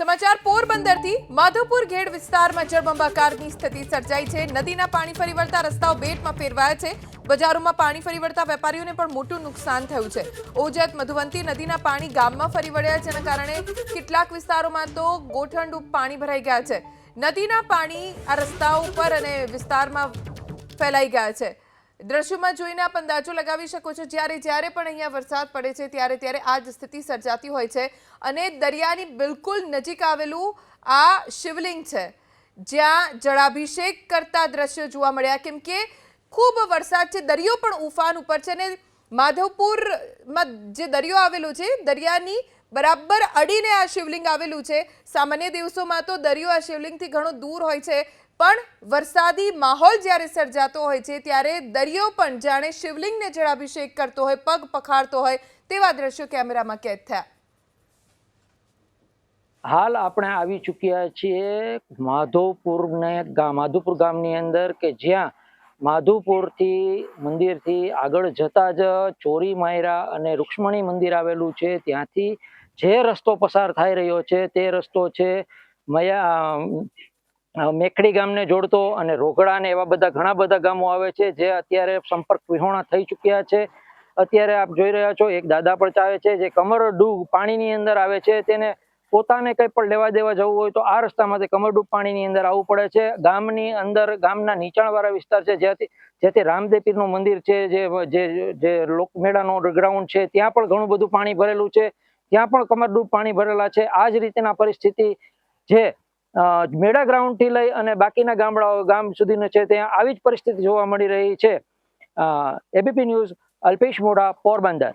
સમાચાર પોરબંદરથી માધવપુર ઘેડ વિસ્તારમાં જળબંબાકારની સ્થિતિ સર્જાઈ છે. નદીના પાણી ફરી વળતા રસ્તાઓ બેટમાં ફેરવાયા છે. બજારોમાં પાણી ફરી વળતા વેપારીઓને પણ મોટું નુકસાન થયું છે. ઓજત મધુવંતી નદીના પાણી ગામમાં ફરી વળ્યા જેના કારણે કેટલાક વિસ્તારોમાં તો ગોઠણડૂબ પાણી ભરાઈ ગયા છે. નદીના પાણી આ રસ્તાઓ ઉપર અને વિસ્તારમાં ફેલાઈ ગયા છે. દ્રશ્યોમાં જોઈને આપ અંદાજો લગાવી શકો છો, જ્યારે જ્યારે પણ અહીંયા વરસાદ પડે છે, ત્યારે ત્યારે આ જ સ્થિતિ સર્જાતી હોય છે. અને દરિયાની બિલકુલ નજીક આવેલું આ શિવલિંગ છે, જ્યાં જળાભિષેક કરતા દ્રશ્યો જોવા મળ્યા. કેમ કે ખૂબ વરસાદ છે, દરિયો પણ ઉફાન ઉપર છે અને માધવપુરમાં જે દરિયો આવેલો છે, દરિયાની બરાબર અડીને આ શિવલિંગ આવેલું છે. સામાન્ય દિવસોમાં તો દરિયો આ શિવલિંગથી ઘણો દૂર હોય છે. પણ વરસાદી માહોલ જ્યારે સર્જાતો હોય છે, ત્યારે દરિયો પણ જાણે શિવલિંગને જળાભિષેક કરતો હોય, પગ પખાડતો હોય તેવા દ્રશ્યો કેમેરામાં કેદ થયા. હાલ આપણે આવી ચૂક્યા છીએ માધવપુર ને ગામ માધવપુર ગામની અંદર કે જ્યાં માધવપુરથી મંદિરથી આગળ જતા જ ચોરી માયરા અને રૂક્ષ્મણી મંદિર આવેલું છે. ત્યાંથી જે રસ્તો પસાર થઈ રહ્યો છે તે રસ્તો છે મયા મેકડી ગામને જોડતો અને રોકડા ને એવા બધા ઘણા બધા ગામો આવે છે જે અત્યારે સંપર્ક વિહોણા થઈ ચૂક્યા છે. અત્યારે આપ જોઈ રહ્યા છો, એક દાદા પણ ચાવે છે, જે કમર ડૂબ પાણીની અંદર આવે છે. તેને પોતાને કંઈ પણ લેવા દેવા જવું હોય તો આ રસ્તામાંથી કમરડૂબ પાણીની અંદર આવવું પડે છે. ગામની અંદર, ગામના નીચાણવાળા વિસ્તાર છે, જ્યાંથી જેથી રામદેવ પીરનું મંદિર છે, જે જે જે લોકમેળાનો ગ્રાઉન્ડ છે, ત્યાં પણ ઘણું બધું પાણી ભરેલું છે. ત્યાં પણ કમરડૂબ પાણી ભરેલા છે. આ જ રીતના પરિસ્થિતિ જે મેળા ગ્રાઉન્ડથી લઈ અને બાકીના ગામડાઓ, ગામ સુધીનો છે, ત્યાં આવી જ પરિસ્થિતિ જોવા મળી રહી છે. એબીપી ન્યૂઝ અલ્પેશ મોડા પોરબંદર.